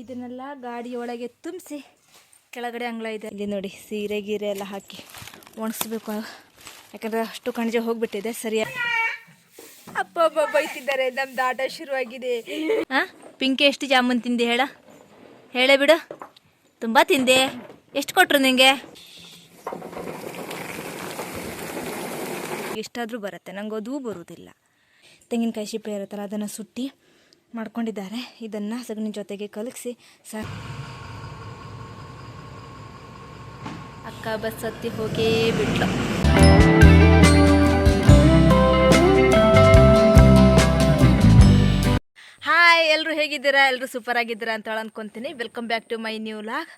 ಇದನ್ನೆಲ್ಲ ಗಾಡಿ ಒಳಗೆ ತುಂಬಿಸಿ ಕೆಳಗಡೆ ಅಂಗಳ ಇದೆ. ಇಲ್ಲಿ ನೋಡಿ ಸೀರೆ ಗೀರೆ ಎಲ್ಲ ಹಾಕಿ ಒಣಗಿಸ್ಬೇಕು. ಯಾಕಂದರೆ ಅಷ್ಟು ಕಣಜ ಹೋಗ್ಬಿಟ್ಟಿದೆ. ಸರಿಯಾಗಿ ಅಪ್ಪ ಅಪ್ಪ ಬೈತಿದ್ದಾರೆ ನಮ್ದು ಆಟ ಶುರುವಾಗಿದೆ. ಹಾಂ ಪಿಂಕಿ, ಎಷ್ಟು ಜಾಮೂನ್ ತಿಂದೆ ಹೇಳ? ಹೇಳ ಬಿಡು. ತುಂಬ ತಿಂದೆ. ಎಷ್ಟು ಕೊಟ್ರು ನಿಂಗೆ? ಎಷ್ಟಾದರೂ ಬರುತ್ತೆ. ನಂಗೆ ಅದೂ ಬರುವುದಿಲ್ಲ ತೆಂಗಿನಕಾಯಿ ಶಿಪ್ಪೆ ಇರುತ್ತಲ್ಲ, ಅದನ್ನು ಸುಟ್ಟಿ ಮಾಡ್ಕೊಂಡಿದ್ದಾರೆ. ಇದನ್ನು ಸಗಣಿ ಜೊತೆಗೆ ಕಲಗಿಸಿ ಸರ್. ಅಕ್ಕ ಬಸ್ ಹತ್ತಿ ಹೋಗೇ ಬಿಟ್ಲು. ಹಾಯ್ ಎಲ್ಲರೂ ಹೇಗಿದ್ದೀರಾ? ಎಲ್ಲರೂ ಸೂಪರ್ ಆಗಿದ್ದೀರಾ ಅಂತ ಅನ್ಕೊಂತೀನಿ. Welcome back to my new log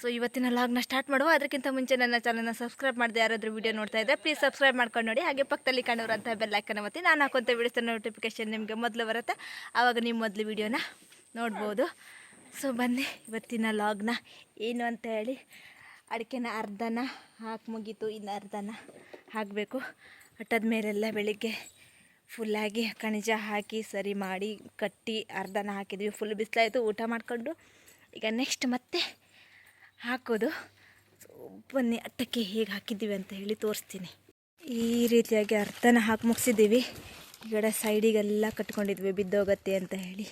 so ಇವತ್ತಿನ ಲಾಗ್ನ ಸ್ಟಾರ್ಟ್ ಮಾಡುವ. ಅದಕ್ಕಿಂತ ಮುಂಚೆ ನನ್ನ ಚಾನಲ್ನ ಸಬ್ಸ್ಕ್ರೈಬ್ ಮಾಡಿದೆ ಯಾರಾದರೂ ವಿಡಿಯೋ ನೋಡ್ತಾ ಇದ್ದರೆ ಪ್ಲೀಸ್ ಸಬ್ಸ್ಕ್ರೈಬ್ ಮಾಡ್ಕೊಂಡು ನೋಡಿ. ಹಾಗೆ ಪಕ್ಕದಲ್ಲಿ ಕಾಣೋರಂಥ ಬೆಲ್ ಐಕನ್ ಒತ್ತಿ. ನಾನು ಹಾಕೊಂತ ವಿಡಿಯೋಸ್ ನೋಟಿಫಿಕೇಶನ್ ನಿಮಗೆ ಮೊದಲು ಬರುತ್ತೆ. ಆವಾಗ ನೀವು ಮೊದಲು ವಿಡಿಯೋನ ನೋಡ್ಬೋದು. ಸೊ ಬನ್ನಿ ಇವತ್ತಿನ ಲಾಗ್ನ ಏನು ಅಂತ ಹೇಳಿ? ಅಡಿಕೆನ ಅರ್ಧನ ಹಾಕಿ ಮುಗೀತು. ಇನ್ನು ಅರ್ಧನ ಹಾಕಬೇಕು. ಅಟ್ಟದ ಮೇಲೆಲ್ಲ ಬೆಳಿಗ್ಗೆ ಫುಲ್ಲಾಗಿ ಖಣಿಜ ಹಾಕಿ ಸರಿ ಮಾಡಿ, ಕಟ್ಟಿ ಅರ್ಧನ ಹಾಕಿದ್ವಿ. ಫುಲ್ ಬಿಸಿಲಾಯಿತು. ಊಟ ಮಾಡಿಕೊಂಡು ಈಗ ನೆಕ್ಸ್ಟ್ ಮತ್ತೆ ಹಾಕೋದು? ಬನ್ನಿ ಅಟ್ಟಕ್ಕೆ ಹೇಗೆ ಹಾಕಿದ್ದೀವಿ ಅಂತ ಹೇಳಿ ತೋರಿಸ್ತೀನಿ. ಈ ರೀತಿಯಾಗಿ ಅರ್ಧನ ಹಾಕಿ ಮುಗಿಸಿದ್ದೀವಿ. ಈ ಕಡೆ ಸೈಡಿಗೆಲ್ಲ ಕಟ್ಕೊಂಡಿದ್ವಿ, ಬಿದ್ದೋಗತ್ತೆ ಅಂತ ಹೇಳಿ.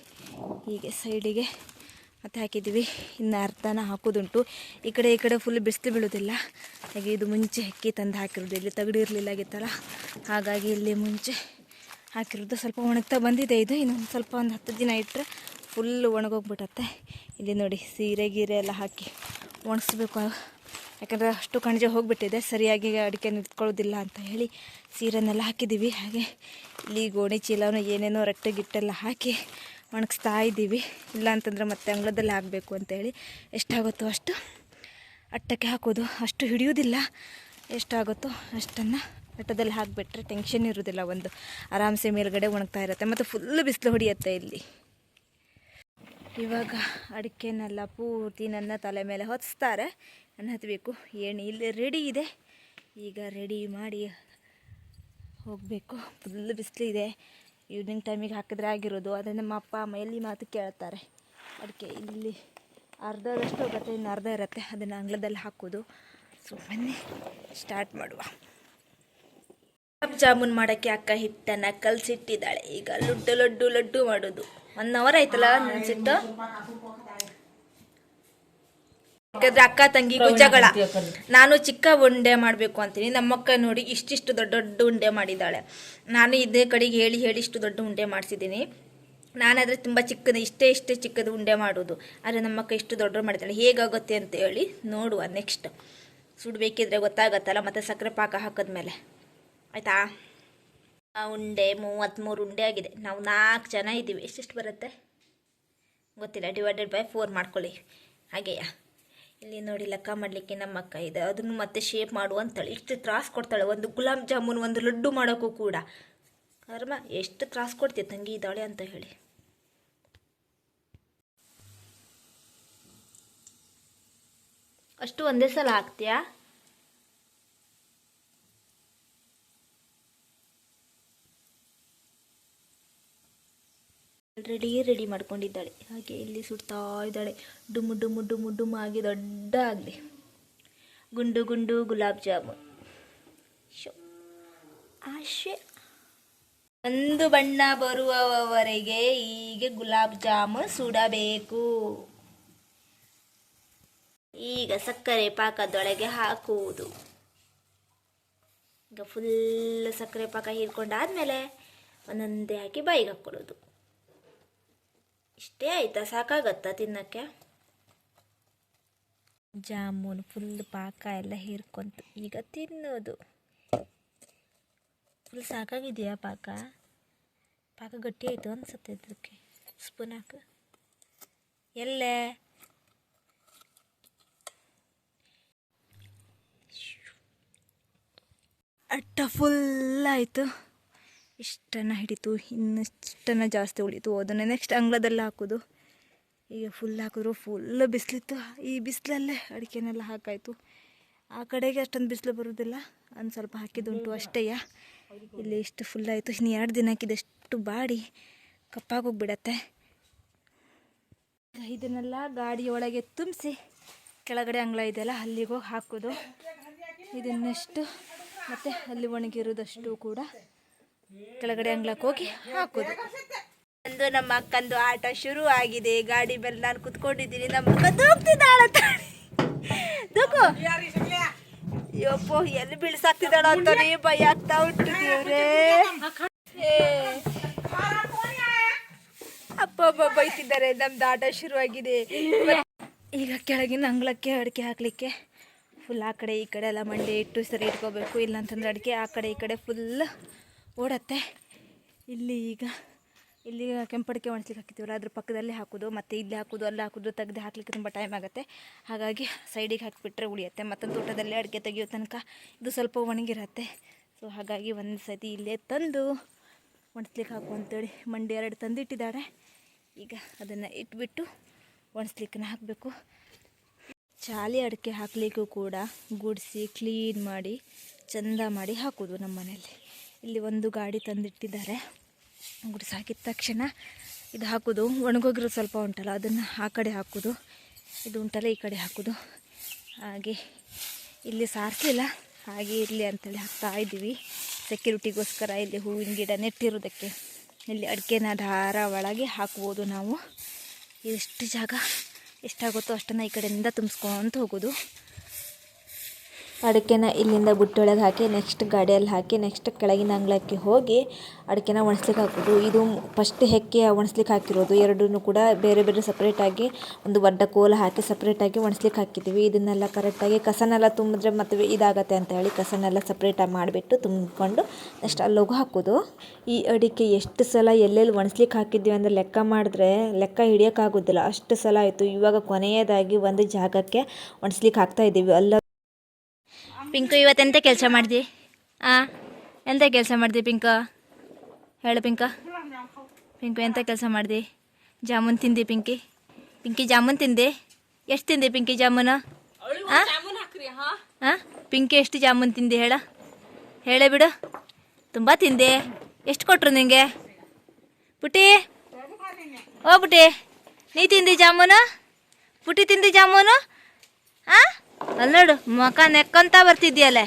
ಹೀಗೆ ಸೈಡಿಗೆ ಮತ್ತೆ ಹಾಕಿದ್ದೀವಿ. ಇನ್ನು ಅರ್ಧನ ಹಾಕೋದುಂಟು. ಈ ಕಡೆ ಈ ಕಡೆ ಫುಲ್ ಬಿಸಿಲು ಬೀಳೋದಿಲ್ಲ. ಹಾಗೆ ಇದು ಮುಂಚೆ ಹೆಕ್ಕಿ ತಂದು ಹಾಕಿರೋದು. ಇಲ್ಲಿ ತಗಡಿರಲಿಲ್ಲ ಆಗಿತ್ತಲ್ಲ ಹಾಗಾಗಿ ಇಲ್ಲಿ ಮುಂಚೆ ಹಾಕಿರೋದು. ಸ್ವಲ್ಪ ಒಣಗ್ತಾ ಬಂದಿದೆ ಇದು. ಇನ್ನೊಂದು ಸ್ವಲ್ಪ ಒಂದು ಹತ್ತು ದಿನ ಇಟ್ಟರೆ ಫುಲ್ ಒಣಗೋಗ್ಬಿಟ್ಟತ್ತೆ ಇಲ್ಲಿ ನೋಡಿ, ಸೀರೆ ಗೀರೆ ಎಲ್ಲ ಹಾಕಿ ಒಣಗಿಸ್ಬೇಕು. ಯಾಕಂದರೆ ಅಷ್ಟು ಕಣಜ ಹೋಗಿಬಿಟ್ಟಿದೆ, ಸರಿಯಾಗಿ ಅಡಿಕೆ ನಿಂತ್ಕೊಳ್ಳೋದಿಲ್ಲ ಅಂತ ಹೇಳಿ ಸೀರೆನೆಲ್ಲ ಹಾಕಿದ್ದೀವಿ. ಹಾಗೆ ಇಲ್ಲಿ ಗೋಣಿ ಚೀಲನೂ ಏನೇನೋ ರಟ್ಟೆ ಗಿಟ್ಟೆಲ್ಲ ಹಾಕಿ ಒಣಗಿಸ್ತಾ ಇದ್ದೀವಿ. ಇಲ್ಲ ಅಂತಂದರೆ ಮತ್ತೆ ಅಂಗಳದಲ್ಲಿ ಹಾಕಬೇಕು ಅಂತೇಳಿ ಎಷ್ಟಾಗುತ್ತೋ ಅಷ್ಟು ಅಟ್ಟಕ್ಕೆ ಹಾಕೋದು. ಅಷ್ಟು ಹಿಡಿಯೋದಿಲ್ಲ ಎಷ್ಟಾಗುತ್ತೋ ಅಷ್ಟನ್ನು ಅಟ್ಟದಲ್ಲಿ ಹಾಕಿಬಿಟ್ರೆ ಟೆನ್ಷನ್ ಇರೋದಿಲ್ಲ ಒಂದು ಆರಾಮ್ಸೆ ಮೇಲುಗಡೆ ಒಣಗ್ತಾ ಇರುತ್ತೆ. ಮತ್ತು ಫುಲ್ ಬಿಸಿಲು ಹೊಡಿಯುತ್ತೆ ಇಲ್ಲಿ. ಇವಾಗ ಅಡಿಕೆನೆಲ್ಲ ಪೂರ್ತಿ ನನ್ನ ತಲೆ ಮೇಲೆ ಹೊತ್ತಿಸ್ತಾರೆ ನಾನು ಹತ್ತಬೇಕು ಏನು ಇಲ್ಲಿ ರೆಡಿ ಇದೆ. ಈಗ ರೆಡಿ ಮಾಡಿ ಹೋಗಬೇಕು. ಫುಲ್ ಬಿಸಿಲಿದೆ ಈವ್ನಿಂಗ್ ಟೈಮಿಗೆ ಹಾಕಿದ್ರೆ ಆಗಿರೋದು. ಆದರೆ ನಮ್ಮ ಅಪ್ಪ, ಅಮ್ಮ ಎಲ್ಲಿ ಮಾತು ಕೇಳ್ತಾರೆ? ಅಡಿಕೆ ಇಲ್ಲಿ ಅರ್ಧದಷ್ಟು ಹೋಗುತ್ತೆ, ಇನ್ನು ಅರ್ಧ ಇರುತ್ತೆ. ಅದನ್ನು ಅಂಗ್ಲದಲ್ಲಿ ಹಾಕೋದು. ಸೊ ಬನ್ನಿ ಸ್ಟಾರ್ಟ್ ಮಾಡುವ. ಗುಲಾಬ್ ಜಾಮೂನ್ ಮಾಡೋಕ್ಕೆ ಅಕ್ಕ ಹಿಟ್ಟನ್ನು ಕಲಸಿಟ್ಟಿದ್ದಾಳೆ. ಈಗ ಲಡ್ಡು ಲಡ್ಡು ಲಡ್ಡು ಮಾಡೋದು. ಒನ್ ಅವರ್ ಆಯ್ತಲ್ಲ ನೆನ್ಸಿಟ್ಟು ಯಾಕಂದ್ರೆ ಅಕ್ಕ ತಂಗಿ ಜಗಳ ನಾನು ಚಿಕ್ಕ ಉಂಡೆ ಮಾಡಬೇಕು ಅಂತೀನಿ. ನಮ್ಮಕ್ಕ ನೋಡಿ ಇಷ್ಟಿಷ್ಟು ದೊಡ್ಡ ದೊಡ್ಡ ಉಂಡೆ ಮಾಡಿದ್ದಾಳೆ. ನಾನು ಇದೇ ಕಡೆಗೆ ಹೇಳಿ ಹೇಳಿ ಇಷ್ಟು ದೊಡ್ಡ ಉಂಡೆ ಮಾಡಿಸಿದ್ದೀನಿ. ನಾನಾದರೆ ತುಂಬ ಚಿಕ್ಕದು ಇಷ್ಟೇ ಇಷ್ಟೇ ಚಿಕ್ಕದು ಉಂಡೆ ಮಾಡೋದು. ಆದರೆ ನಮ್ಮಕ್ಕ ಇಷ್ಟು ದೊಡ್ಡ ಮಾಡಿದ್ದಾಳೆ. ಹೇಗಾಗುತ್ತೆ ಅಂತ ಹೇಳಿ ನೋಡುವ ನೆಕ್ಸ್ಟ್ ಸುಡಬೇಕಿದ್ರೆ ಗೊತ್ತಾಗತ್ತಲ್ಲ ಮತ್ತು ಸಕ್ಕರೆ ಪಾಕ ಹಾಕಿದ್ಮೇಲೆ. ಆಯಿತಾ? ಉಂಡೆ ಮೂವತ್ತ್ಮೂರು ಉಂಡೆ ಆಗಿದೆ. ನಾವು ನಾಲ್ಕು ಜನ ಇದ್ದೀವಿ. ಎಷ್ಟೆಷ್ಟು ಬರುತ್ತೆ? ಗೊತ್ತಿಲ್ಲ. ಡಿವೈಡೆಡ್ ಬೈ ಫೋರ್ ಮಾಡ್ಕೊಳ್ಳಿ. ಹಾಗೆಯಾ. ಇಲ್ಲಿ ನೋಡಿ ಲೆಕ್ಕ ಮಾಡಲಿಕ್ಕೆ ನಮ್ಮ ಅಕ್ಕ ಇದೆ. ಅದನ್ನು ಮತ್ತೆ ಶೇಪ್ ಮಾಡು ಅಂತೇಳಿ. ಇಷ್ಟು ತ್ರಾಸು ಕೊಡ್ತಾಳೆ. ಒಂದು ಗುಲಾಬ್ ಜಾಮೂನ್, ಒಂದು ಲಡ್ಡು ಮಾಡೋಕ್ಕೂ ಕೂಡ. ಕರ್ಮ, ಎಷ್ಟು ತ್ರಾಸು ಕೊಡ್ತೀವಿ ತಂಗಿ ಇದ್ದಾಳೆ ಅಂತ ಹೇಳಿ. ಅಷ್ಟು ಒಂದೇ ಸಲ ಹಾಕ್ತೀಯಾ? Already ready ಮಾಡ್ಕೊಂಡಿದ್ದಾಳೆ. ಹಾಗೆ ಇಲ್ಲಿ ಸುಡ್ತಾ ಇದ್ದಾಳೆ. ಡುಮ್ಮು ಡುಮ್ಮು ಡುಮ್ಮು ಡುಮ್ಮು ಆಗಿ ದೊಡ್ಡ ಆಗಲಿ ಗುಂಡು ಗುಂಡು, ಗುಲಾಬ್ ಜಾಮೂನ್. ಶೋ. ಆಶೆ. ಒಂದು ಬಣ್ಣ ಬರುವವರೆಗೆ ಹೀಗೆ ಗುಲಾಬ್ ಜಾಮೂನ್ ಸುಡಬೇಕು. ಈಗ ಸಕ್ಕರೆ ಪಾಕದೊಳಗೆ ಹಾಕುವುದು. ಈಗ ಫುಲ್ ಸಕ್ಕರೆ ಪಾಕ ಹೀರ್ಕೊಂಡಾದ್ಮೇಲೆ ಒಂದೊಂದೇ ಹಾಕಿ ಬಾಯಿಗೆ ಹಾಕ್ಕೊಳ್ಳೋದು. ಇಷ್ಟೇ ಆಯ್ತಾ, ಸಾಕಾಗತ್ತಾ ತಿನ್ನಕ್ಕೆ? ಜಾಮೂನ್ ಫುಲ್ ಪಾಕ ಎಲ್ಲ ಹೀರ್ಕೊಂತು ಈಗ ತಿನ್ನೋದು. ಫುಲ್ ಸಾಕಾಗಿದೆಯಾ ಪಾಕ? ಪಾಕ ಗಟ್ಟಿ ಆಯಿತು ಅನ್ಸುತ್ತೆ ಇದಕ್ಕೆ ಸ್ಪೂನ್ ಹಾಕ. ಎಲ್ಲೇ? ಅಟ್ಟ ಫುಲ್ ಆಯಿತು. ಇಷ್ಟನ್ನು ಹಿಡಿತು ಇನ್ನಿಷ್ಟನ್ನು ಜಾಸ್ತಿ ಉಳಿತು ಅದನ್ನು ನೆಕ್ಸ್ಟ್ ಅಂಗಳದಲ್ಲಿ ಹಾಕೋದು. ಈಗ ಫುಲ್ ಹಾಕಿದ್ರು ಫುಲ್ ಬಿಸಿಲಿತ್ತು. ಈ ಬಿಸಿಲಲ್ಲೇ ಅಡಿಕೆನೆಲ್ಲ ಹಾಕಾಯಿತು. ಆ ಕಡೆಗೆ ಅಷ್ಟೊಂದು ಬಿಸಿಲು ಬರೋದಿಲ್ಲ. ಒಂದು ಸ್ವಲ್ಪ ಹಾಕಿದ್ದುಂಟು ಅಷ್ಟೇಯ. ಇಲ್ಲಿ ಇಷ್ಟು ಫುಲ್ ಆಯಿತು. ಇನ್ನು ಎರಡು ದಿನ ಹಾಕಿದಷ್ಟು ಬಾಡಿ ಕಪ್ಪಾಗೋಗ್ಬಿಡತ್ತೆ. ಇದನ್ನೆಲ್ಲ ಗಾಡಿಯೊಳಗೆ ತುಂಬಿಸಿ ಕೆಳಗಡೆ ಅಂಗಳ ಇದೆಯಲ್ಲ, ಅಲ್ಲಿಗೆ ಹೋಗಿ ಹಾಕೋದು. ಇದನ್ನೆಷ್ಟು, ಮತ್ತು ಅಲ್ಲಿ ಒಣಗಿರೋದಷ್ಟು ಕೂಡ. ಕೆಳಗಡೆ ಅಂಗ್ಳಕ್ಕೆ ಹೋಗಿ ಹಾಕೋದು. ಒಂದು ನಮ್ಮ ಅಕ್ಕಂದು ಆಟ ಶುರು ಆಗಿದೆ ಗಾಡಿ ಮೇಲೆ ನಾನು ಕುತ್ಕೊಂಡಿದ್ದೀನಿ. ನಮ್ಮ ಅಕ್ಕ ದೂಕ್ತಿದ್ದಾಳ ದೂಕು. ಎಲ್ಲಿ ಬೀಳ್ಸಾಕ್ತಿದ್ದಾಳ ಅಂತಾನೆ ಭಯ ಆಗ್ತಾ ಉಂಟು ದೇವ್ರೇ ಅಪ್ಪ ಅಪ್ಪ ಬೈತಿದ್ದಾರೆ. ನಮ್ದು ಆಟ ಶುರುವಾಗಿದೆ. ಈಗ ಕೆಳಗಿನ ಅಂಗಳಕ್ಕೆ ಅಡಿಕೆ ಹಾಕ್ಲಿಕ್ಕೆ ಫುಲ್ ಆ ಕಡೆ ಈ ಕಡೆ ಎಲ್ಲ ಮಂಡಿ ಇಟ್ಟು ಸರಿ ಇಟ್ಕೋಬೇಕು. ಇಲ್ಲಾಂತಂದ್ರೆ ಅಡಿಕೆ ಆ ಕಡೆ ಈ ಕಡೆ ಫುಲ್ ಓಡತ್ತೆ. ಇಲ್ಲಿ ಈಗ, ಇಲ್ಲಿ ಕೆಂಪಡಿಕೆ ಒಣಸ್ಲಿಕ್ಕೆ ಹಾಕಿದ್ದೀವಲ್ಲ ಅದ್ರ ಪಕ್ಕದಲ್ಲೇ ಹಾಕೋದು, ಮತ್ತು ಇಲ್ಲಿ ಹಾಕೋದು, ಅಲ್ಲಿ ಹಾಕೋದು, ತೆಗೆದು ಹಾಕ್ಲಿಕ್ಕೆ ತುಂಬ ಟೈಮ್ ಆಗುತ್ತೆ. ಹಾಗಾಗಿ ಸೈಡಿಗೆ ಹಾಕಿಬಿಟ್ರೆ ಉಳಿಯುತ್ತೆ. ಮತ್ತು ತೋಟದಲ್ಲೇ ಅಡಿಕೆ ತೆಗೆಯೋ ತನಕ ಇದು ಸ್ವಲ್ಪ ಒಣಗಿರುತ್ತೆ. ಸೊ ಹಾಗಾಗಿ ಒಂದು ಸತಿ ಇಲ್ಲೇ ತಂದು ಒಣಸ್ಲಿಕ್ಕೆ ಹಾಕು ಅಂತೇಳಿ ಮಂಡಿ ಎರಡು ತಂದಿಟ್ಟಿದ್ದಾರೆ. ಈಗ ಅದನ್ನು ಇಟ್ಬಿಟ್ಟು ಒಣಸ್ಲಿಕ್ಕೆ ಹಾಕಬೇಕು. ಚಾಲಿ ಅಡಿಕೆ ಹಾಕಲಿಕ್ಕೂ ಕೂಡ ಗುಡಿಸಿ ಕ್ಲೀನ್ ಮಾಡಿ, ಚಂದ ಮಾಡಿ ಹಾಕೋದು ನಮ್ಮ ಮನೆಯಲ್ಲಿ ಇಲ್ಲಿ ಒಂದು ಗಾಡಿ ತಂದಿಟ್ಟಿದ್ದಾರೆ. ಗುಡಿಸಿ ಹಾಕಿದ ತಕ್ಷಣ ಇದು ಹಾಕೋದು. ಒಣಗೋಗಿರೋ ಸ್ವಲ್ಪ ಉಂಟಲ್ಲ, ಅದನ್ನು ಆ ಕಡೆ ಹಾಕೋದು. ಇದು ಉಂಟಲ್ಲ, ಈ ಕಡೆ ಹಾಕೋದು. ಹಾಗೆ ಇಲ್ಲಿ ಸಾರಿಸಿಲ್ಲ, ಹಾಗೆ ಇರಲಿ ಅಂತೇಳಿ ಹಾಕ್ತಾ ಇದ್ದೀವಿ. ಸೆಕ್ಯೂರಿಟಿಗೋಸ್ಕರ ಇಲ್ಲಿ ಹೂವಿನ ಗಿಡ ನೆಟ್ಟಿರೋದಕ್ಕೆ ಇಲ್ಲಿ ಅಡಿಕೆನ ದಾರ ಒಳಗೆ ಹಾಕ್ಬೋದು ನಾವು. ಎಷ್ಟು ಜಾಗ ಎಷ್ಟಾಗುತ್ತೋ ಅಷ್ಟನ್ನು ಈ ಕಡೆಯಿಂದ ತುಂಬಿಸ್ಕೊಂತ ಹೋಗೋದು. ಅಡಿಕೆನ ಇಲ್ಲಿಂದ ಬುಟ್ಟಿಯೊಳಗೆ ಹಾಕಿ ನೆಕ್ಸ್ಟ್ ಗಾಡಿಯಲ್ಲಿ ಹಾಕಿ ನೆಕ್ಸ್ಟ್ ಕೆಳಗಿನ ಅಂಗಳಕ್ಕೆ ಹೋಗಿ ಅಡಿಕೆನ ಒಣಸ್ಲಿಕ್ಕೆ ಹಾಕೋದು ಇದು ಫಸ್ಟ್ ಹೆಕ್ಕೆ ಒಣಸ್ಲಿಕ್ಕೆ ಹಾಕಿರೋದು. ಎರಡೂ ಕೂಡ ಬೇರೆ ಬೇರೆ ಸಪ್ರೇಟಾಗಿ ಒಂದು ಒಡ್ಡ ಕೋಲ ಹಾಕಿ ಸಪ್ರೇಟಾಗಿ ಒಣಸ್ಲಿಕ್ಕೆ ಹಾಕಿದ್ದೀವಿ. ಇದನ್ನೆಲ್ಲ ಕರೆಕ್ಟಾಗಿ ಕಸನೆಲ್ಲ ತುಂಬಿದ್ರೆ ಮತ್ತೆ ಇದಾಗತ್ತೆ ಅಂತ ಹೇಳಿ ಕಸನೆಲ್ಲ ಸಪ್ರೇಟಾಗಿ ಮಾಡಿಬಿಟ್ಟು ತುಂಬಿಕೊಂಡು ನೆಕ್ಸ್ಟ್ ಅಲ್ಲೋಗು ಹಾಕೋದು ಈ ಅಡಿಕೆ ಎಷ್ಟು ಸಲ ಎಲ್ಲೆಲ್ಲಿ ಒಣಸ್ಲಿಕ್ಕೆ ಹಾಕಿದ್ವಿ ಅಂದರೆ ಲೆಕ್ಕ ಮಾಡಿದ್ರೆ ಲೆಕ್ಕ ಹಿಡಿಯೋಕ್ಕಾಗೋದಿಲ್ಲ. ಅಷ್ಟು ಸಲ ಆಯಿತು. ಇವಾಗ ಕೊನೆಯದಾಗಿ ಒಂದು ಜಾಗಕ್ಕೆ ಒಣಸ್ಲಿಕ್ಕೆ ಹಾಕ್ತಾ ಇದ್ದೀವಿ. ಅಲ್ಲ ಪಿಂಕು ಇವತ್ತೆಂತ ಕೆಲಸ ಮಾಡಿದಿ? ಹಾಂ ಎಂತ ಕೆಲಸ ಮಾಡಿದಿ ಪಿಂಕ? ಹೇಳು ಪಿಂಕ. ಪಿಂಕು, ಎಂತ ಕೆಲಸ ಮಾಡಿದಿ? ಜಾಮೂನ್ ತಿಂದಿ ಪಿಂಕಿ? ಪಿಂಕಿ, ಜಾಮೂನ್ ತಿಂದೆ? ಎಷ್ಟು ತಿಂದಿ ಪಿಂಕಿ ಜಾಮೂನು? ಹಾಂ ಹಾಂ ಪಿಂಕಿ, ಎಷ್ಟು ಜಾಮೂನ್ ತಿಂದೆ ಹೇಳ? ಹೇಳೇ ಬಿಡು. ತುಂಬ ತಿಂದೆ. ಎಷ್ಟು ಕೊಟ್ರು ನಿಂಗೆ? ಪುಟಿ ಓ ಪುಟಿ ನೀ ತಿಂದಿ ಜಾಮೂನು? ಪುಟಿ ತಿಂದಿ ಜಾಮೂನು? ಆ? ಅಲ್ಲಿ ನೋಡು ಮುಖ ನೆಕ್ಕಂತ ಬರ್ತಿದ್ಯಲ್ಲ.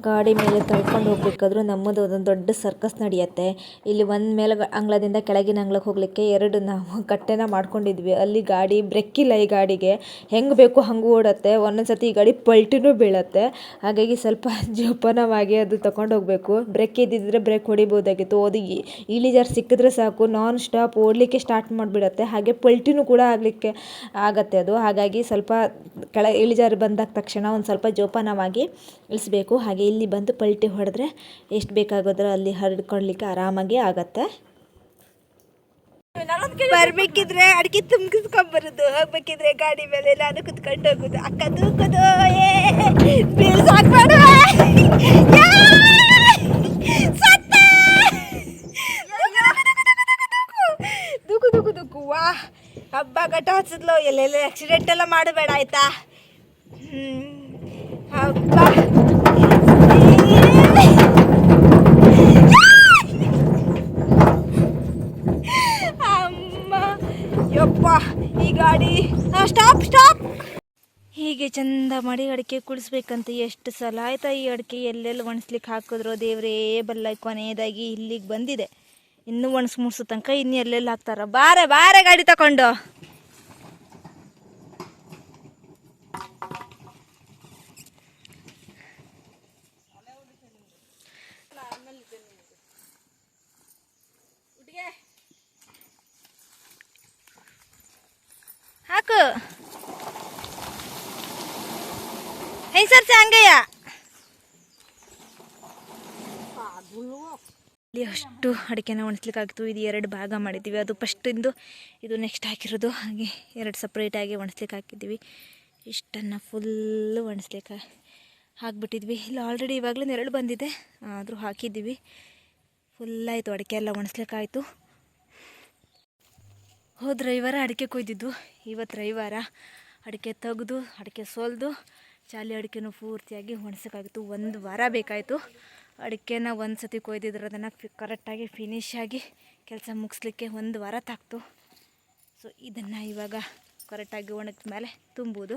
ಗಾಡಿ ಮೇಲೆ ತಳ್ಕೊಂಡು ಹೋಗ್ಬೇಕಾದ್ರೂ ನಮ್ಮದು ಒಂದು ದೊಡ್ಡ ಸರ್ಕಸ್ ನಡೆಯುತ್ತೆ. ಇಲ್ಲಿ ಒಂದು ಮೇಲೆ ಅಂಗಳದಿಂದ ಕೆಳಗಿನ ಅಂಗಳಕ್ಕೆ ಹೋಗಲಿಕ್ಕೆ ಎರಡು ನಾವು ಕಟ್ಟೆನ ಮಾಡ್ಕೊಂಡಿದ್ವಿ. ಅಲ್ಲಿ ಗಾಡಿ ಬ್ರೇಕ್ ಇಲ್ಲ ಈ ಗಾಡಿಗೆ. ಹೆಂಗೆ ಬೇಕು ಹಂಗೆ ಓಡುತ್ತೆ. ಒಂದೊಂದು ಸತಿ ಈ ಗಾಡಿ ಪಲ್ಟಿನೂ ಬೀಳತ್ತೆ. ಹಾಗಾಗಿ ಸ್ವಲ್ಪ ಜೋಪಾನವಾಗಿ ಅದು ತಗೊಂಡು ಹೋಗಬೇಕು. ಬ್ರೇಕ್ ಇದ್ದಿದ್ರೆ ಬ್ರೇಕ್ ಹೊಡಿಬೋದಾಗಿತ್ತು ಇ- ಇಳಿಜಾರು ಸಿಕ್ಕಿದ್ರೆ ಸಾಕು. ನಾನ್ ಸ್ಟಾಪ್ ಓಡಲಿಕ್ಕೆ ಸ್ಟಾರ್ಟ್ ಮಾಡಿಬಿಡತ್ತೆ. ಹಾಗೆ ಪಲ್ಟಿನೂ ಕೂಡ ಆಗಲಿಕ್ಕೆ ಆಗತ್ತೆ ಅದು. ಹಾಗಾಗಿ ಸ್ವಲ್ಪ ಕೆಳ ಇಳಿಜಾರು ಬಂದಾಗ ತಕ್ಷಣ ಒಂದು ಸ್ವಲ್ಪ ಜೋಪಾನವಾಗಿ ಇಳಿಸ್ಬೇಕು. ಹಾಗೆ ಬಂದು ಪಲ್ಟಿ ಹೊಡೆದ್ರೆ ಎಷ್ಟು ಬೇಕಾಗೋದ್ರೂ ಅಲ್ಲಿ ಹರಡ್ಕೊಳ್ಲಿಕ್ಕೆ ಆರಾಮಾಗಿ ಆಗತ್ತೆ. ಬರ್ಬೇಕಿದ್ರೆ ಅಡಿಗೆ ತುಂಬಿಸ್ಕೊಂಡ್ ಬರೋದು ಹೋಗ್ಬೇಕಿದ್ರೆ ಗಾಡಿ ಮೇಲೆ ನಾನು ಕುತ್ಕೊಂಡು ಹೋಗುದು. ಅಕ್ಕ ತುಂಬುದು ವಾ. ಹಬ್ಬ ಗಟ್ಟ ಹಚ್ಚಿದ್ಲು, ಎಲ್ಲೆಲ್ಲ ಆಕ್ಸಿಡೆಂಟ್ ಎಲ್ಲ ಮಾಡಬೇಡ, ಆಯ್ತಾ? ಹಬ್ಬ. ಈ ಗಾಡಿ. ಸ್ಟಾಪ್ ಸ್ಟಾಪ್ ಹೀಗೆ ಚಂದ ಮಾಡಿ ಅಡಿಕೆ ಕುಳಿಸ್ಬೇಕಂತ ಎಷ್ಟು ಸಲ ಆಯ್ತಾ ಈ ಅಡಿಕೆ ಎಲ್ಲೆಲ್ಲಿ ಒಣಸ್ಲಿಕ್ಕೆ ಹಾಕಿದ್ರು? ದೇವ್ರೇ ಬಲ್ಲ ಕೊನೆಯದಾಗಿ ಇಲ್ಲಿಗೆ ಬಂದಿದೆ. ಇನ್ನೂ ಒಣಸ್ ಮುಡ್ಸೋ ತನಕ ಇನ್ನು ಎಲ್ಲೆಲ್ಲಿ ಹಾಕ್ತಾರ? ಬಾರೆ ಬಾರೆ ಗಾಡಿ ತಕೊಂಡು ಹಾಕು ಹೆಂಗ್ ಸರ್ಸಿ ಹಂಗಯ್ಯ ಇಲ್ಲಿ ಅಷ್ಟು ಅಡಿಕೆನ ಒಣಸ್ಲಿಕ್ಕಾಗಿತ್ತು ಇದು ಎರಡು ಭಾಗ ಮಾಡಿದ್ದೀವಿ. ಅದು ಫಸ್ಟ್ ಇಂದು ನೆಕ್ಸ್ಟ್ ಹಾಕಿರೋದು. ಹಾಗೆ ಎರಡು ಸಪ್ರೇಟಾಗಿ ಒಣಸ್ಲಿಕ್ಕೆ ಹಾಕಿದ್ದೀವಿ. ಇಷ್ಟನ್ನು ಫುಲ್ಲು ಒಣಸ್ಲಿಕ್ಕೆ ಹಾಕ್ಬಿಟ್ಟಿದ್ವಿ. ಇಲ್ಲಿ ಆಲ್ರೆಡಿ ಇವಾಗಲೇ ನೆರಳು ಬಂದಿದೆ. ಆದರೂ ಹಾಕಿದ್ದೀವಿ. ಫುಲ್ಲಾಯಿತು ಅಡಿಕೆ ಎಲ್ಲ ಒಣಸ್ಲಿಕ್ಕಾಯಿತು ಹೋದ್ರೆ ಇವರ ಅಡಿಕೆ ಕೊಯ್ದಿದ್ದು. ಇವತ್ತು ರವಿವಾರ. ಅಡಿಕೆ ತೆಗೆದು ಅಡಿಕೆ ಸೋಲ್ದು ಚಾಲಿ ಅಡಿಕೆನೂ ಪೂರ್ತಿಯಾಗಿ ಒಣಸೋಕ್ಕಾಗಿತ್ತು ಒಂದು ವಾರ ಬೇಕಾಯಿತು. ಅಡಿಕೆನ ಒಂದು ಸತಿ ಕೊಯ್ದಿದ್ರೆ ಅದನ್ನು ಕರೆಕ್ಟಾಗಿ ಫಿನಿಶ್ ಆಗಿ ಕೆಲಸ ಮುಗಿಸ್ಲಿಕ್ಕೆ ಒಂದು ವಾರ ತಾಕ್ತು ಸೊ ಇದನ್ನು ಇವಾಗ ಕರೆಕ್ಟಾಗಿ ಒಣಗಿದ ಮೇಲೆ ತುಂಬುವುದು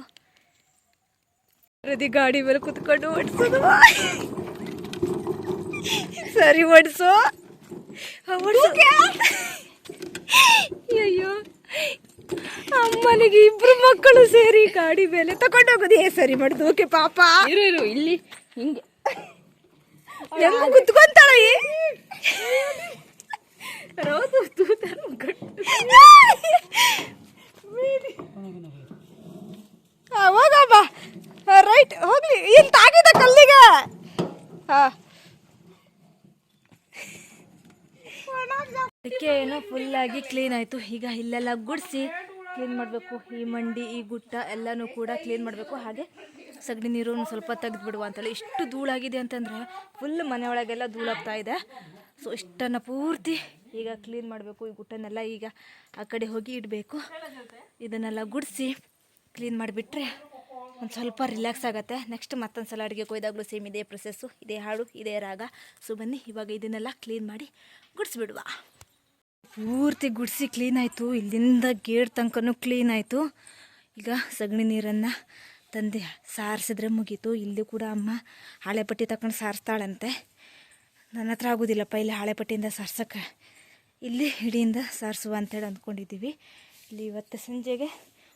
ಪ್ರತಿ ಗಾಡಿ ಮೇಲೆ ಕುತ್ಕೊಂಡು ಓಡಿಸೋದು ಸರಿ ಓಡಿಸೋ ಅಯ್ಯೋ ಅಮ್ಮನಿಗೆ ಇಬ್ರು ಮಕ್ಕಳು ಸೇರಿ ಗಾಡಿ ಮೇಲೆ ತಗೊಂಡೋಗೋದು. ಏ ಸರಿ ಮಾಡುದು ಓಕೆ ಪಾಪ. ಇರು ಇರು ಇಲ್ಲಿ ಹಿಂಗೆ. ಹೆಂಗ ಕುತ್ಕೊಂತಾಳ? ರೋದು ತೂತರ ಹೋಗಮ್ಮ. ರೈಟ್ ಹೋಗ್ಲಿ. ಇಲ್ಲಿ ತಾಗಿದ ಕಲ್ಲಿಗೆ? ಹಾ ಅದಕ್ಕೆ ಏನೋ ಫುಲ್ಲಾಗಿ ಕ್ಲೀನ್ ಆಯಿತು. ಈಗ ಇಲ್ಲೆಲ್ಲ ಗುಡಿಸಿ ಕ್ಲೀನ್ ಮಾಡಬೇಕು. ಈ ಮಂಡಿ, ಈ ಗುಟ್ಟ ಎಲ್ಲನೂ ಕೂಡ ಕ್ಲೀನ್ ಮಾಡಬೇಕು. ಹಾಗೆ ಸಗಣಿ ನೀರು ಸ್ವಲ್ಪ ತೆಗೆದು ಬಿಡುವ ಅಂತೇಳಿ. ಇಷ್ಟು ಧೂಳಾಗಿದೆ ಅಂತಂದರೆ ಫುಲ್ ಮನೆ ಒಳಗೆಲ್ಲ ಧೂಳಾಗ್ತಾ ಇದೆ. ಸೊ ಇಷ್ಟನ್ನು ಪೂರ್ತಿ ಈಗ ಕ್ಲೀನ್ ಮಾಡಬೇಕು. ಈ ಗುಟ್ಟನ್ನೆಲ್ಲ ಈಗ ಆ ಕಡೆ ಹೋಗಿ ಇಡಬೇಕು. ಇದನ್ನೆಲ್ಲ ಗುಡಿಸಿ ಕ್ಲೀನ್ ಮಾಡಿಬಿಟ್ರೆ ಒಂದು ಸ್ವಲ್ಪ ರಿಲ್ಯಾಕ್ಸ್ ಆಗುತ್ತೆ. ನೆಕ್ಸ್ಟ್ ಮತ್ತೊಂದು ಸಲ ಅಡುಗೆ ಕೊಯ್ದಾಗಲೂ ಸೇಮ್ ಇದೇ ಪ್ರೊಸೆಸ್ಸು ಇದೇ ಹಾಡು, ಇದೇ ರಾಗ. ಸೊ ಬನ್ನಿ, ಇವಾಗ ಇದನ್ನೆಲ್ಲ ಕ್ಲೀನ್ ಮಾಡಿ ಗುಡಿಸ್ಬಿಡುವ. ಪೂರ್ತಿ ಗುಡಿಸಿ ಕ್ಲೀನ್ ಆಯಿತು. ಇಲ್ಲಿಂದ ಗೇಟ್ ತನಕನೂ ಕ್ಲೀನ್ ಆಯಿತು. ಈಗ ಸಗಣಿ ನೀರನ್ನು ತಂದು ಸಾರಿಸಿದ್ರೆ ಮುಗೀತು. ಇಲ್ಲಿ ಕೂಡ ಅಮ್ಮ ಹಾಳೆ ಪಟ್ಟಿ ತಗೊಂಡು ಸಾರಿಸ್ತಾಳಂತೆ. ನನ್ನ ಹತ್ರ ಆಗೋದಿಲ್ಲಪ್ಪ, ಇಲ್ಲಿ ಹಾಳೆ ಪಟ್ಟಿಯಿಂದ ಸಾರ್ಸೋಕ್ಕೆ. ಇಲ್ಲಿ ಹಿಡಿಯಿಂದ ಸಾರಿಸುವ ಅಂತೇಳಿ ಅಂದ್ಕೊಂಡಿದ್ದೀವಿ. ಇಲ್ಲಿ ಇವತ್ತು ಸಂಜೆಗೆ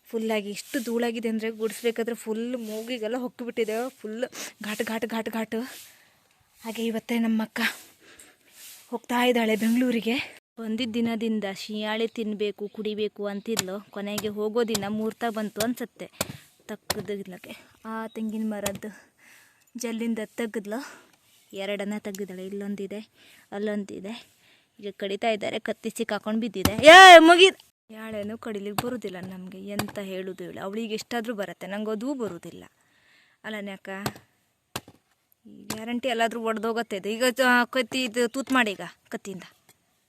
ಫುಲ್ಲಾಗಿ ಇಷ್ಟು ಧೂಳಾಗಿದೆ ಅಂದರೆ ಗುಡಿಸ್ಬೇಕಾದ್ರೆ ಫುಲ್ ಮೂಗಿಗೆಲ್ಲ ಹೊಕ್ಕಿಬಿಟ್ಟಿದೆ. ಫುಲ್ ಘಾಟ್ ಘಾಟ್ ಘಾಟ್ ಘಾಟ್. ಹಾಗೆ ಇವತ್ತೇ ನಮ್ಮಕ್ಕ ಹೋಗ್ತಾ ಇದ್ದಾಳೆ ಬೆಂಗಳೂರಿಗೆ. ಒಂದಿದ್ದ ದಿನದಿಂದ ಶಿಯಾಳೆ ತಿನ್ನಬೇಕು ಕುಡಿಬೇಕು ಅಂತಿದ್ಲು. ಕೊನೆಗೆ ಹೋಗೋ ದಿನ ಮೂರ್ತ ಬಂತು ಅನ್ಸತ್ತೆ. ತಕ್ಕದಿಲ್ಲಕ್ಕೆ ಆ ತೆಂಗಿನ ಮರದ್ದು ಜಲ್ಲಿಂದ ತೆಗೆದ್ಲು. ಎರಡನ್ನ ತೆಗ್ದಿದ್ದಾಳೆ. ಇಲ್ಲೊಂದಿದೆ, ಅಲ್ಲೊಂದಿದೆ. ಈಗ ಕಡಿತಾ ಇದ್ದಾರೆ. ಕತ್ತಿಸಿ ಸಿಕ್ಕಾಕೊಂಡು ಬಿದ್ದಿದೆ. ಏ ಮುಗಿ ಯಾಳೇನು ಕಡಿಲಿಕ್ಕೆ ಬರೋದಿಲ್ಲ ನಮಗೆ. ಎಂತ ಹೇಳೋದು ಹೇಳಿ ಅವಳಿಗೆ ಎಷ್ಟಾದರೂ ಬರುತ್ತೆ. ನಂಗೆ ಅದೂ ಬರೋದಿಲ್ಲ. ಅಲ್ಲನೇ ಈ ಗ್ಯಾರಂಟಿ ಎಲ್ಲಾದರೂ ಒಡೆದೋಗತ್ತೆ ಇದು. ಈಗ ಕತ್ತಿ ಇದು ತೂತ್ ಮಾಡಿ ಈಗ, ಕತ್ತಿಯಿಂದ.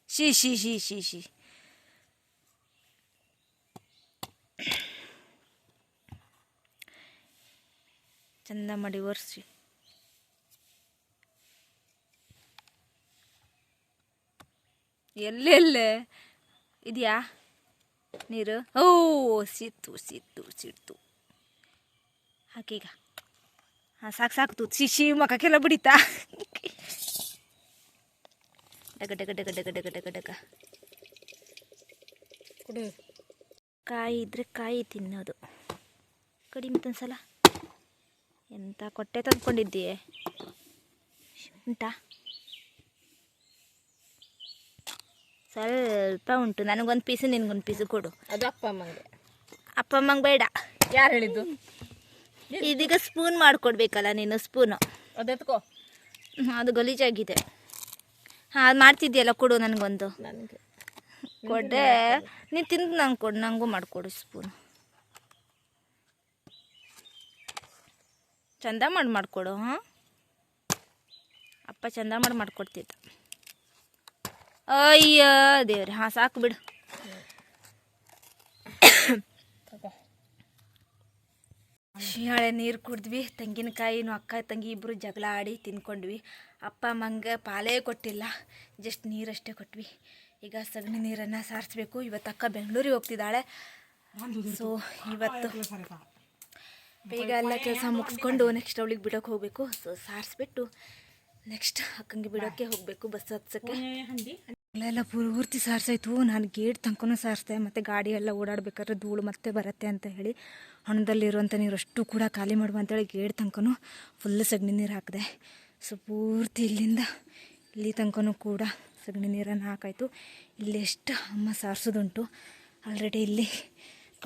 ಶಿ ಶಿ ಶಿ ಶಿ ಶಿ. ಚಂದ ಮಾಡಿ ಒರೆಸಿ. ಎಲ್ಲೆಲ್ಲೇ? ಇದೆಯಾ? ನೀರು? ಓ ಸಿತ್ತು ಸಿತ್ತು ಸಿಡ್ತು ಹಾಕೀಗ ಹಾಂ ಸಾಕು ಸಾಕು ತೂತ್. ಶಿಶಿ ಮಖಕ್ಕೆಲ್ಲ ಬಿಡಿತಾ. ಡಗ ಡಗ ಡಗ ಡಗ ಡಗ ಡಗ ಡಗ. ಕಾಯಿ ಇದ್ರೆ ಕಾಯಿ ತಿನ್ನೋದು. ಕಡಿಮೆ ಮತ್ತೊಂದ್ಸಲ ಎಂತ ಕೊಟ್ಟೆ ತಂದ್ಕೊಂಡಿದ್ದೀಯೇ? ಉಂಟಾ ಸ್ವಲ್ಪ ಉಂಟು. ನನಗೊಂದು ಪೀಸು ನಿನಗೊಂದು ಪೀಸು ಕೊಡು. ಅದು ಅಪ್ಪ ಅಮ್ಮಂಗೆ. ಅಪ್ಪ ಅಮ್ಮಂಗೆ ಬೇಡ. ಯಾರು ಹೇಳಿದ್ದು? ಇದೀಗ ಸ್ಪೂನ್ ಮಾಡಿಕೊಡ್ಬೇಕಲ್ಲ ನೀನು ಸ್ಪೂನು ಅದೆತ್ಕೋ ಅದು ಗಲೀಜಾಗಿದೆ. ಹಾಂ ಅದು ಮಾಡ್ತಿದ್ಯಲ್ಲ ಕೊಡು ನನಗೊಂದು. ನನಗೆ. ನೀನು ತಿಂದು ನಂಗೆ ಕೊಡು ನನಗೂ ಮಾಡಿಕೊಡು ಸ್ಪೂನ್ ಚಂದ ಮಾಡಿ ಮಾಡಿಕೊಡು ಹಾಂ? ಅಪ್ಪ ಚಂದ ಮಾಡಿ ಮಾಡಿಕೊಡ್ತಿದ್ದ. ಅಯ್ಯ, ದೇವ್ರಿ, ಹಾಂ, ಸಾಕು ಬಿಡು. ಶಿಹಾಳೆ ನೀರು ಕುಡಿದ್ವಿ ತೆಂಗಿನಕಾಯಿನೂ ಅಕ್ಕ, ತಂಗಿ ಇಬ್ಬರು ಜಗಳ ಆಡಿ ತಿನ್ಕೊಂಡ್ವಿ. ಅಪ್ಪ ಮಂಗ ಪಾಲೇ ಕೊಟ್ಟಿಲ್ಲ ಜಸ್ಟ್ ನೀರಷ್ಟೇ ಕೊಟ್ವಿ. ಈಗ ಸಗಣಿ ನೀರನ್ನು ಸಾರಿಸ್ಬೇಕು. ಇವತ್ತು ಅಕ್ಕ ಬೆಂಗಳೂರಿಗೆ ಹೋಗ್ತಿದ್ದಾಳೆ. ಸೊ ಇವತ್ತು ಬೇಗ ಎಲ್ಲ ಕೆಲಸ ಮುಗಿಸ್ಕೊಂಡು ನೆಕ್ಸ್ಟ್ ಅವಳಿಗೆ ಬಿಡೋಕೆ ಹೋಗಬೇಕು. ಸೊ ಸಾರಿಸ್ಬಿಟ್ಟು ನೆಕ್ಸ್ಟ್ ಅಕ್ಕಂಗೆ ಬಿಡೋಕ್ಕೆ ಹೋಗಬೇಕು, ಬಸ್ ಹತ್ಸಕ್ಕೆ. ಎಲ್ಲ ಪೂರ್ತಿ ಸಾರಿಸಾಯ್ತು. ನಾನು ಗೇಟ್ ತನಕನೂ ಸಾರಿಸ್ದೆ, ಮತ್ತು ಗಾಡಿ ಎಲ್ಲ ಓಡಾಡಬೇಕಾದ್ರೆ ಧೂಳು ಮತ್ತೆ ಬರುತ್ತೆ ಅಂತ ಹೇಳಿ ಹಣದಲ್ಲಿರುವಂಥ ನೀರು ಅಷ್ಟು ಕೂಡ ಖಾಲಿ ಮಾಡುವ ಅಂತೇಳಿ ಗೇಟ್ ತನಕನೂ ಫುಲ್ ಸಗಣಿ ನೀರು ಹಾಕಿದೆ. ಸೊ ಪೂರ್ತಿ ಇಲ್ಲಿಂದ ಇಲ್ಲಿ ತನಕನೂ ಕೂಡ ಸಗಣಿ ನೀರನ್ನು ಹಾಕಾಯಿತು. ಇಲ್ಲಿ ಎಷ್ಟು ಅಮ್ಮ ಸಾರಿಸೋದುಂಟು. ಆಲ್ರೆಡಿ ಇಲ್ಲಿ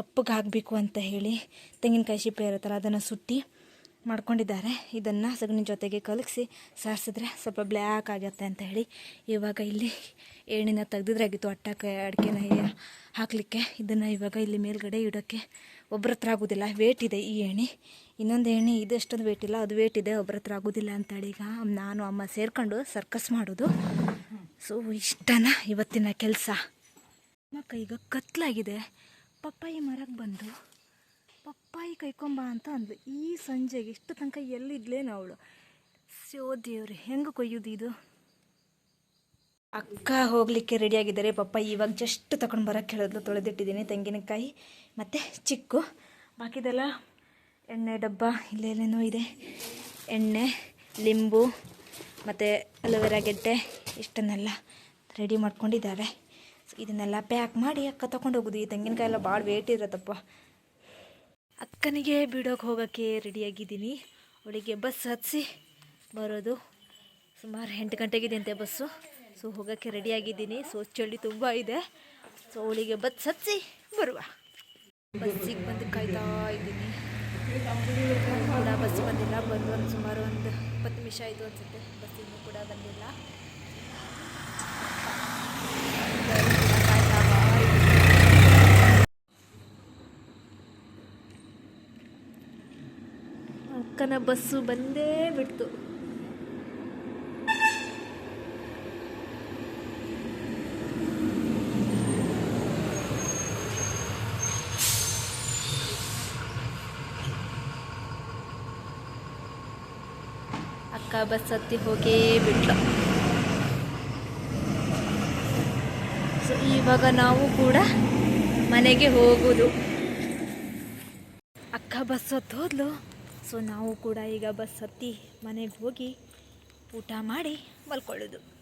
ಕಪ್ಪಗೆ ಹಾಕಬೇಕು ಅಂತ ಹೇಳಿ ತೆಂಗಿನಕಾಯಿ ಸಿಪ್ಪೆ ಇರುತ್ತಲ್ಲ, ಅದನ್ನು ಸುಟ್ಟಿ ಮಾಡ್ಕೊಂಡಿದ್ದಾರೆ. ಇದನ್ನು ಸಗಣಿ ಜೊತೆಗೆ ಕಲಗಿಸಿ ಸಾರಿಸಿದ್ರೆ ಸ್ವಲ್ಪ ಬ್ಲ್ಯಾಕ್ ಆಗುತ್ತೆ ಅಂತ ಹೇಳಿ ಇವಾಗ ಇಲ್ಲಿ ಎಣ್ಣೆನ ತೆಗ್ದಿದ್ರಾಗಿತ್ತು ಅಟ್ಟಕ್ಕೆ ಅಡಿಕೆನ ಹಾಕಲಿಕ್ಕೆ. ಇದನ್ನು ಇವಾಗ ಇಲ್ಲಿ ಮೇಲ್ಗಡೆ ಇಡೋಕ್ಕೆ ಒಬ್ಬರ ಹತ್ರ ಆಗೋದಿಲ್ಲ. ವೇಟ್ ಇದೆ ಈ ಏಣಿ. ಇನ್ನೊಂದು ಎಣ್ಣೆ ಇದು ಅಷ್ಟೊಂದು ವೇಟ್ ಇಲ್ಲ. ಅದು ವೇಟ್ ಇದೆ ಒಬ್ಬರ ಹತ್ರ ಆಗೋದಿಲ್ಲ ಅಂತೇಳಿ ಈಗ ನಾನು, ಅಮ್ಮ ಸೇರ್ಕೊಂಡು ಸರ್ಕಸ್ ಮಾಡೋದು. ಸೊ ಇಷ್ಟನ ಇವತ್ತಿನ ಕೆಲಸ. ಮಕ್ಕ ಈಗ ಕತ್ಲಾಗಿದೆ. ಪಪ್ಪಾಯಿ ಮರಕ್ಕೆ ಬಂದು, ಪಪ್ಪಾಯಿ ಕೈಕೊಂಬ ಅಂತ ಅಂದ್ಲು. ಈ ಸಂಜೆಗೆ ಇಷ್ಟು ತನಕ ಎಲ್ಲಿದ್ಲೇನು ಅವಳು? ಸೋ ದೇವ್ರಿ ಹೆಂಗೆ ಕೊಯ್ಯೋದು ಇದು? ಅಕ್ಕ ಹೋಗಲಿಕ್ಕೆ ರೆಡಿಯಾಗಿದ್ದಾರೆ ಪಪ್ಪ ಇವಾಗ ಜಸ್ಟ್ ತಗೊಂಡು ಬರೋಕ್ಕೆ ಹೇಳಿದ್ಲು, ತೊಳೆದಿಟ್ಟಿದ್ದೀನಿ ತೆಂಗಿನಕಾಯಿ, ಮತ್ತು ಚಿಕ್ಕು. ಬಾಕಿದೆಲ್ಲ ಎಣ್ಣೆ ಡಬ್ಬ ಇಲ್ಲೇನೇನೋ ಇದೆ. ಎಣ್ಣೆ, ಲಿಂಬು, ಮತ್ತು ಅಲೋವೆರಾ ಗೆಡ್ಡೆ, ಇಷ್ಟನ್ನೆಲ್ಲ ರೆಡಿ ಮಾಡ್ಕೊಂಡಿದ್ದಾರೆ ಇದನ್ನೆಲ್ಲ ಪ್ಯಾಕ್ ಮಾಡಿ ಅಕ್ಕ ತಗೊಂಡು ಹೋಗೋದು. ಈ ತೆಂಗಿನಕಾಯಿ ಎಲ್ಲ ಭಾಳ ವೇಟ್ ಇರತ್ತಪ್ಪ. ಅಕ್ಕನಿಗೆ ಬಿಡೋಕೆ ಹೋಗೋಕ್ಕೆ ರೆಡಿಯಾಗಿದ್ದೀನಿ ಅವಳಿಗೆ ಬಸ್ ಹತ್ತಿಸಿ ಬರೋದು. ಸುಮಾರು ಎಂಟು ಗಂಟೆಗಿದೆ ಅಂತೆ ಬಸ್ಸು ಸೊ ಹೋಗೋಕ್ಕೆ ರೆಡಿಯಾಗಿದ್ದೀನಿ. ಸೊ ಚಳಿ ತುಂಬ ಇದೆ. ಸೊ ಅವಳಿಗೆ ಬಸ್ ಹಚ್ಚಿ ಬರುವ. ಬಸ್ಸಿಗೆ ಬಂದು ಕಾಯ್ತಾ ಇದ್ದೀನಿ. ಕೂಡ ಬಸ್ ಬಂದಿಲ್ಲ. ಬಂದು ಒಂದು ಸುಮಾರು ಒಂದು ಇಪ್ಪತ್ತು ನಿಮಿಷ ಆಯಿತು ಅನಿಸುತ್ತೆ. ಬಸ್ ಇನ್ನೂ ಕೂಡ ಬಂದಿಲ್ಲ. ಅಕ್ಕನ ಬಸ್ಸು ಬಂದೇ ಬಿಡ್ತು. ಬಸ್ ಹತ್ತಿ ಹೋಗೇ ಬಿಟ್ಲು. ಸೊ ಇವಾಗ ನಾವು ಕೂಡ ಮನೆಗೆ ಹೋಗೋದು. ಅಕ್ಕ ಬಸ್ ಹತ್ತು ಹೋದ್ಲು. ಸೊ ನಾವು ಕೂಡ ಈಗ ಬಸ್ ಹತ್ತಿ ಮನೆಗೆ ಹೋಗಿ ಊಟ ಮಾಡಿ ಮಲ್ಕೊಳ್ಳೋದು.